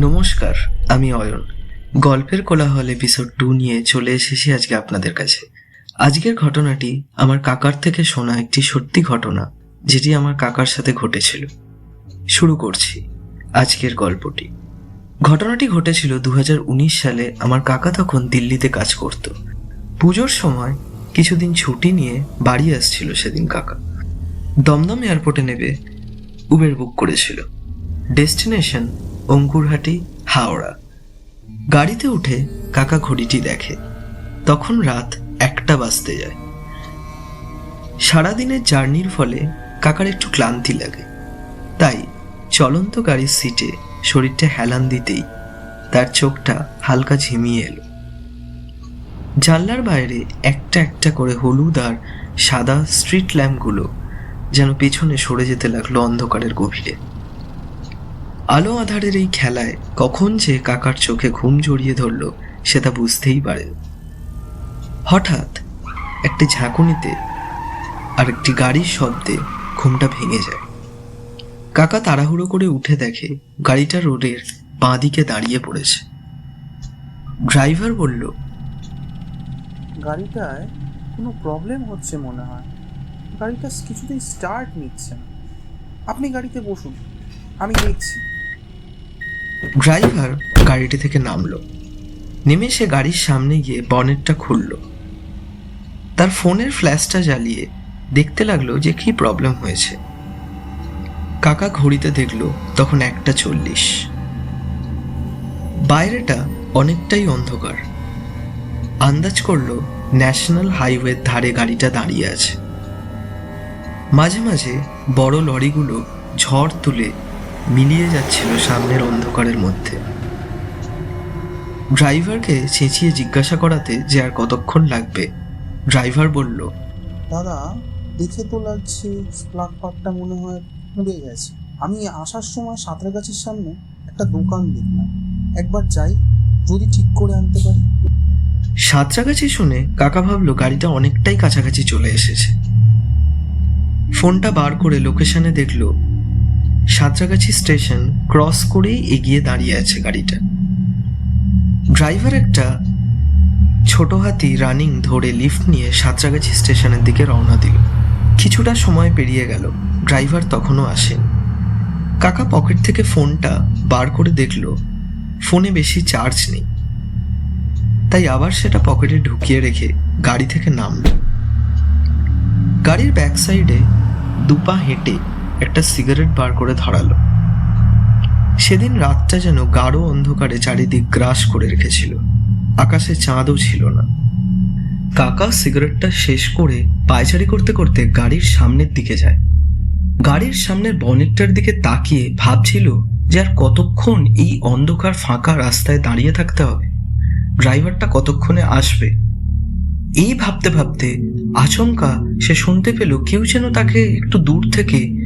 নমস্কার, আমি অয়ন। গল্পের কোলাহল এপিসোড টু নিয়ে চলে এসেছি আজকে আপনাদের কাছে। আজকের ঘটনাটি আমার কাকার থেকে শোনা একটি সত্যি ঘটনা, যেটি আমার কাকার সাথে ঘটেছিল। শুরু করছি আজকের গল্পটি। ঘটনাটি ঘটেছিল দু হাজার উনিশ সালে আমার কাকা তখন দিল্লিতে কাজ করত। পুজোর সময় কিছুদিন ছুটি নিয়ে বাড়ি আসছিল সেদিন কাকা। দমদম এয়ারপোর্টে নেবে উবের বুক করেছিল। ডেস্টিনেশন অঙ্কুরহাটি, হাওড়া। গাড়িতে উঠে কাকা ঘড়িটি দেখে। তখন রাত একটা বাজতে যায়। সারাদিনের জার্নির ফলে কাকার একটু ক্লান্তি লাগে। তাই চলন্ত গাড়ির সিটে শরীরটা হেলান দিতেই তার চোখটা হালকা ঝিমিয়ে এলো। জানলার বাইরে একটা একটা করে হলুদ আর সাদা স্ট্রিট ল্যাম্পগুলো যেন পেছনে সরে যেতে লাগল অন্ধকারের গভীরে। আলো আধারের এই খেলায় কখন যে কাকার চোখে ঘুম জড়িয়ে ধরল, সেটা বুঝতেই পারে হঠাৎ একটি ঝাঁকুনিতে আর একটি গাড়ির শব্দে ঘুমটা ভেঙে যায়। কাকা তাড়াহুড়ো করে উঠে দেখে গাড়িটা রোডের বাঁ দিকে দাঁড়িয়ে পড়েছে। ড্রাইভার বলল, গাড়িটায় কোনো প্রবলেম হচ্ছে মনে হয়। গাড়িটা কিছুতেই স্টার্ট নিচ্ছে না। আপনি গাড়িতে বসুন, আমি দেখছি। ড্রাইভার গাড়িটি থেকে নামলো। নেমে সে গাড়ির সামনে গিয়ে বনেটটা খুলল। তার ফোনের ফ্ল্যাশটা জ্বালিয়ে দেখতে লাগল যে কি প্রবলেম হয়েছে। কাকা ঘড়িতে দেখল তখন একটা চল্লিশ। বাইরেটা অনেকটাই অন্ধকার। আন্দাজ করল ন্যাশনাল হাইওয়ের ধারে গাড়িটা দাঁড়িয়ে আছে। মাঝে মাঝে বড় লরিগুলো ঝড় তুলে মিলিয়ে যাচ্ছিল সামনের অন্ধকারের মধ্যে। ড্রাইভারকে চেঁচিয়ে জিজ্ঞাসা করাতে যে আর কতক্ষণ লাগবে ড্রাইভার বলল দাদা দেখে তো লাগছে প্লাগ পাকটা মনে হয় পুড়ে গেছে। আমি আসার সময় সাঁতরাগাছির সামনে একটা দোকান দেখলাম। একবার যাই যদি ঠিক করে আনতে পারি। সাঁতরাগাছি শুনে কাকা ভাবলো গাড়িটা অনেকটাই কাছাকাছি চলে এসেছে। ফোনটা বার করে লোকেশনে দেখল সাঁতরাগাছি স্টেশন ক্রস করেই এগিয়ে দাঁড়িয়ে আছে গাড়িটা। ড্রাইভার একটা ছোট হাতি রানিং ধরে লিফট নিয়ে সাঁতরাগাছি স্টেশনের দিকে রওনা দিল। কিছুটা সময় পেরিয়ে গেল, ড্রাইভার তখনও আসেন। কাকা পকেট থেকে ফোনটা বার করে দেখল, ফোনে বেশি চার্জ নেই। তাই আবার সেটা পকেটে ঢুকিয়ে রেখে গাড়ি থেকে নামল। গাড়ির ব্যাক সাইডে দুপা হেঁটে একটা সিগারেট বার করে ধরালো। সেদিন রাতটা যেন গাঢ় অন্ধকারে চারিদিক গ্রাস করে রেখেছিল। আকাশে চাঁদও ছিল না। কাকা সিগারেটটা শেষ করে পায়চারি করতে করতে গাড়ির সামনের দিকে যায়। গাড়ির সামনের বনেটটার দিকে তাকিয়ে ভাবছিল যে আর কতক্ষণ এই অন্ধকার ফাঁকা রাস্তায় দাঁড়িয়ে থাকতে হবে। ড্রাইভারটা কতক্ষণে আসবে? এই ভাবতে ভাবতে আচমকা সে শুনতে পেল কেউ যেন তাকে একটু দূর থেকে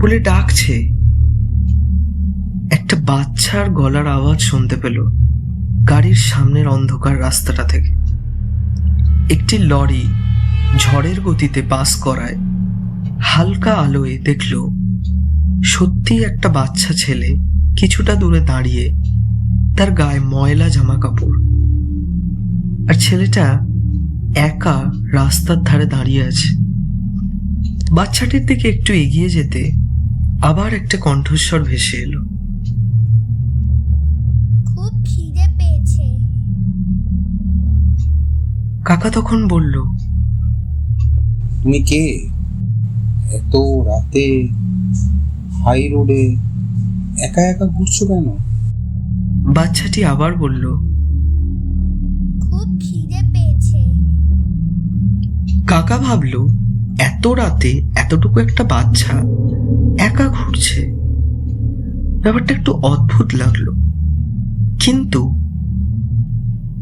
বলে ডাকছে। একটা বাচ্চার গলার আওয়াজ শুনতে পেল গাড়ির সামনের অন্ধকার রাস্তাটা থেকে। একটি লরি ঝড়ের গতিতে পাস করায়। হালকা আলোয় দেখল সত্যি একটা বাচ্চা ছেলে কিছুটা দূরে দাঁড়িয়ে তার গায়ে ময়লা জামা কাপড় আর ছেলেটা একা রাস্তার ধারে দাঁড়িয়ে আছে। বাচ্চাটির দিকে একটু এগিয়ে যেতে আবার একটা কণ্ঠস্বর ভেসে এলো। খুব খিদে পেয়েছে। কাকা তখন বলল তুমি কে? এত রাতে হাই রোডে একা একা ঘুরছো কেন? বাচ্চাটি আবার বলল খুব খিদে পেয়েছে। কাকা ভাবল এত রাতে এতটুকু একটা বাচ্চা একা ঘুরছে ব্যাপারটা একটু অদ্ভুত লাগল। কিন্তু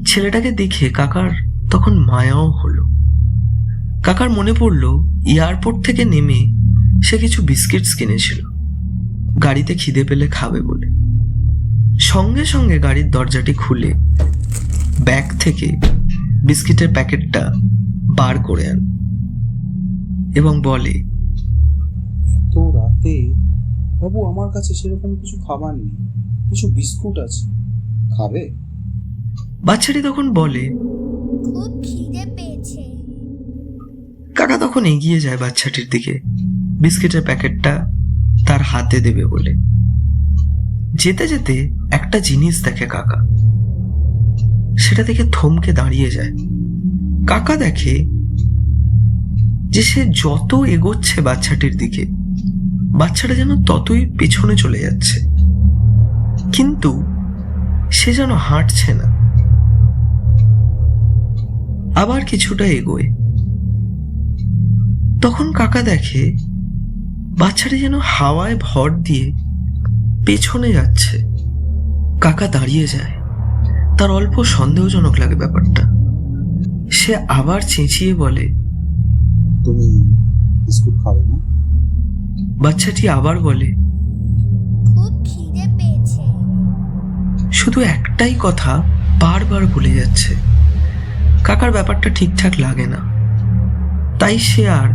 ছেলেটাকে দেখে কাকার তখন মায়াও হলো। কাকার মনে পড়ল, এয়ারপোর্ট থেকে নেমে সে কিছু বিস্কিটস কিনেছিল। গাড়িতে খিদে পেলে খাবে বলে। সঙ্গে সঙ্গে গাড়ির দরজাটি খুলে ব্যাগ থেকে বিস্কিটের প্যাকেটটা বার করে আন এবং বলে, এত রাতে বাবু আমার কাছে সেরকম কিছু খাবার নেই। কিছু বিস্কুট আছে। খাবে? বাচ্চাটি তখন বলে খুব খিদে পেয়েছে। কাকা তখন এগিয়ে যায় বাচ্চাটির দিকে। বিস্কিটের প্যাকেটটা তার হাতে দেবে বলে। যেতে যেতে একটা জিনিস দেখে কাকা। সেটা দেখে থমকে দাঁড়িয়ে যায়। কাকা দেখে যে সে যত এগোচ্ছে বাচ্চাটির দিকে বাচ্চাটা যেন ততই পেছনে চলে যাচ্ছে। কিন্তু সে যেন হাঁটছে না। আবার কিছুটা এগোয়। তখন কাকা দেখে বাচ্চাটি যেন হাওয়ায় ভর দিয়ে পেছনে যাচ্ছে। কাকা দাঁড়িয়ে যায়। তার অল্প সন্দেহজনক লাগে ব্যাপারটা। সে আবার চেঁচিয়ে বলে, তুমি বিস্কুট খাবে না? বাচ্চাটি আবার বলে খুব খিদে পেয়েছে। শুধু একটাই কথা বারবার ভুলে যাচ্ছে। কাকার ব্যাপারটা ঠিকঠাক লাগে না। তাই সে আর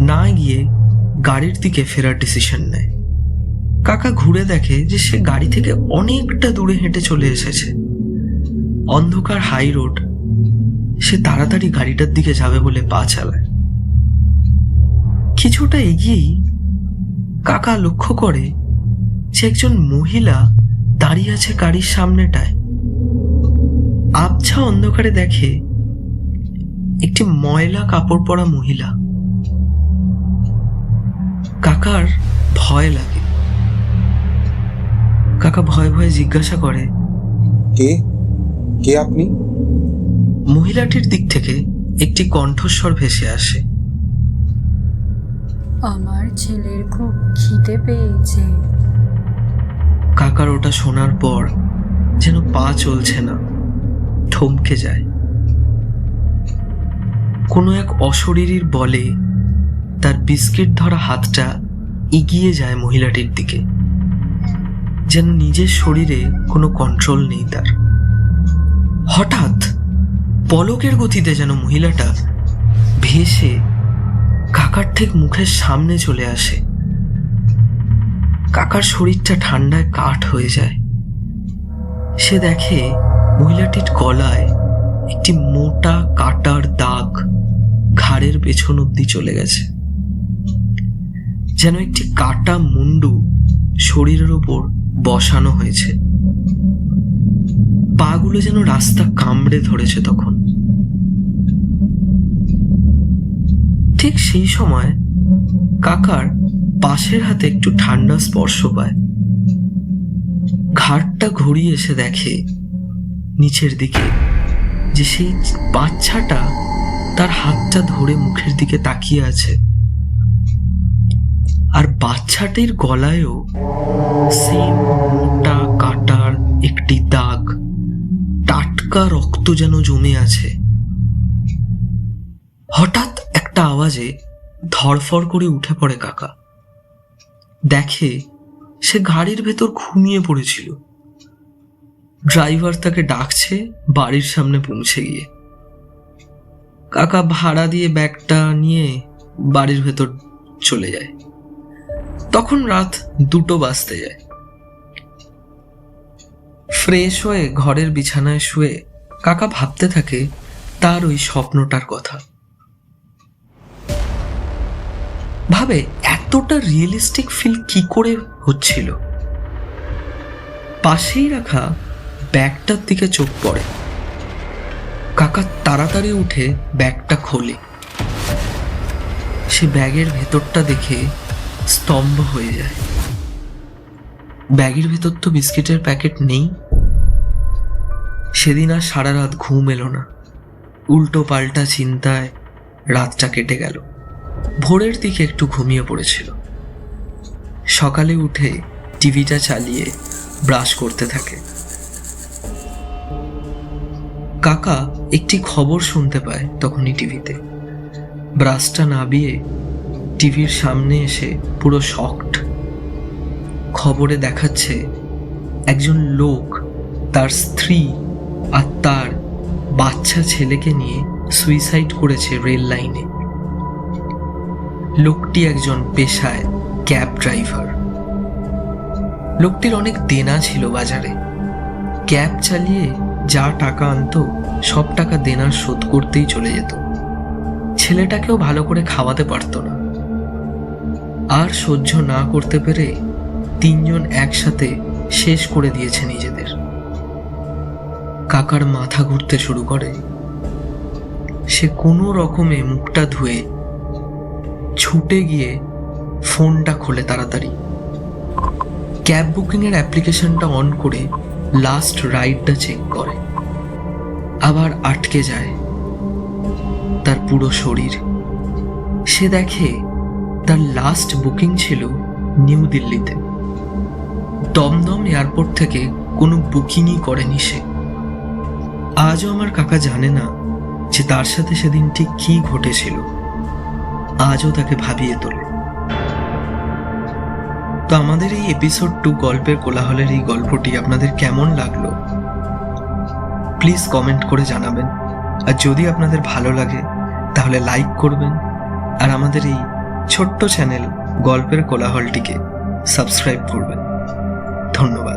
না গিয়ে গাড়ির দিকে ফেরার ডিসিশন নেয়। কাকা ঘুরে দেখে যে সে গাড়ি থেকে অনেকটা দূরে হেঁটে চলে এসেছে। অন্ধকার হাই রোড সে তাড়াতাড়ি গাড়িটার দিকে যাবে বলে পা চালায়। কিছুটা এগিয়েই কাকা লক্ষ্য করে যে একজন মহিলা দাঁড়িয়ে আছে গাড়ির সামনেটায়। আবছা অন্ধকারে দেখে একটি ময়লা কাপড় পরা মহিলা। কাকার ভয় লাগে। কাকা ভয়ে ভয়ে জিজ্ঞাসা করে কে? কে আপনি? মহিলাটির দিক থেকে একটি কণ্ঠস্বর ভেসে আসে। আমার ছেলের খুব খিদে পেয়েছে। কাকার ওটা শোনার পর যেন পা চলছে না, থমকে যায়। কোনো এক অশরীরীর বলে তার বিস্কিট ধরা হাতটা এগিয়ে যায় মহিলাটির দিকে। যেন নিজের শরীরে কোনো কন্ট্রোল নেই তার। হঠাৎ পলকের গতিতে যেন মহিলাটা ভেসে কাকার ঠিক মুখের সামনে চলে আসে। কাকার শরীরটা ঠান্ডায় কাঠ হয়ে যায়। সে দেখে মহিলাটির গলায় একটি মোটা কাটার দাগ ঘাড়ের পেছন অব্দি চলে গেছে। যেন একটি কাটা মুন্ডু শরীরের ওপর বসানো হয়েছে। পাগুলো যেন রাস্তা কামড়ে ধরেছে তখন। ঠিক সেই সময় কাকার পাশের হাতে একটু ঠান্ডা স্পর্শ পায়। ঘাটটা ঘুরিয়ে এসে দেখে নিচের দিকে যে সেই বাচ্চাটা তার হাতটা ধরে মুখের দিকে তাকিয়ে আছে। আর বাচ্চাটির গলায়ও সেম মোটা কাটার একটি দাগ, টাটকা রক্ত যেন জমে আছে। হঠাৎ একটা আওয়াজে ধরফর করে উঠে পড়ে কাকা। দেখে সে গাড়ির ভেতর ঘুমিয়ে পড়েছিল। ড্রাইভার তাকে ডাকছে বাড়ির সামনে পৌঁছে গিয়ে। কাকা ভাড়া দিয়ে ব্যাগটা নিয়ে বাড়ির ভেতর চলে যায়। তখন রাত দুটো বাজতে যায়। ফ্রেশ হয়ে ঘরের বিছানায় শুয়ে কাকা ভাবতে থাকে তার ওই স্বপ্নটার কথা। ভাবে, এতটা রিয়েলিস্টিক ফিল কি করে হচ্ছিল? পাশেই রাখা ব্যাগটার দিকে চোখ পড়ে। কাকা তাড়াতাড়ি উঠে ব্যাগটা খোলে। সে ব্যাগের ভেতরটা দেখে স্তম্ভ হয়ে যায়। ব্যাগের ভেতর তো বিস্কিটের প্যাকেট নেই। সেদিন আর সারা রাত ঘুম এলো না। উল্টো পাল্টা চিন্তায় রাতটা কেটে গেল। ভোরের দিকে একটু ঘুমিয়ে পড়েছিল। সকালে উঠে টিভিটা চালিয়ে ব্রাশ করতে থাকে। কাকা একটি খবর শুনতে পায় তখনই টিভিতে। ব্রাশটা নাবিয়ে টিভির সামনে এসে পুরো শকড। খবরে দেখাচ্ছে একজন লোক তার স্ত্রী আর তার বাচ্চা ছেলেকে নিয়ে সুইসাইড করেছে রেল লাইনে। লোকটি একজন পেশায় ক্যাব ড্রাইভার। লোকটির অনেক দেনা ছিল বাজারে। ক্যাব চালিয়ে যা টাকা আনতো, সব টাকা দেনার শোধ করতেই চলে যেত। ছেলেটাকেও ভালো করে খাওয়াতে পারতো না। আর সহ্য না করতে পেরে তিনজন একসাথে শেষ করে দিয়েছে নিজেদের। কাকার মাথা ঘুরতে শুরু করে। সে কোনো রকমে মুখটা ধুয়ে ছুটে গিয়ে ফোনটা খোলে তাড়াতাড়ি। ক্যাব বুকিংয়ের অ্যাপ্লিকেশনটা অন করে লাস্ট রাইডটা চেক করে। আবার আটকে যায় তার পুরো শরীর। সে দেখে তার লাস্ট বুকিং ছিল নিউ দিল্লিতে। দমদম এয়ারপোর্ট থেকে কোনো বুকিংই করেনি সে। আজও আমার কাকা জানে না যে তার সাথে সেদিন ঠিক কি ঘটেছিল। আজও তাকে ভাবিয়ে তোলে। তো আমাদের এই এপিসোড টু গল্পের কোলাহলের এই গল্পটি আপনাদের কেমন লাগল? প্লিজ কমেন্ট করে জানাবেন। আর যদি আপনাদের ভালো লাগে, তাহলে লাইক করবেন। আর আমাদের এই ছোট্ট চ্যানেল গল্পের কোলাহলটিকে সাবস্ক্রাইব করবেন। ধন্যবাদ।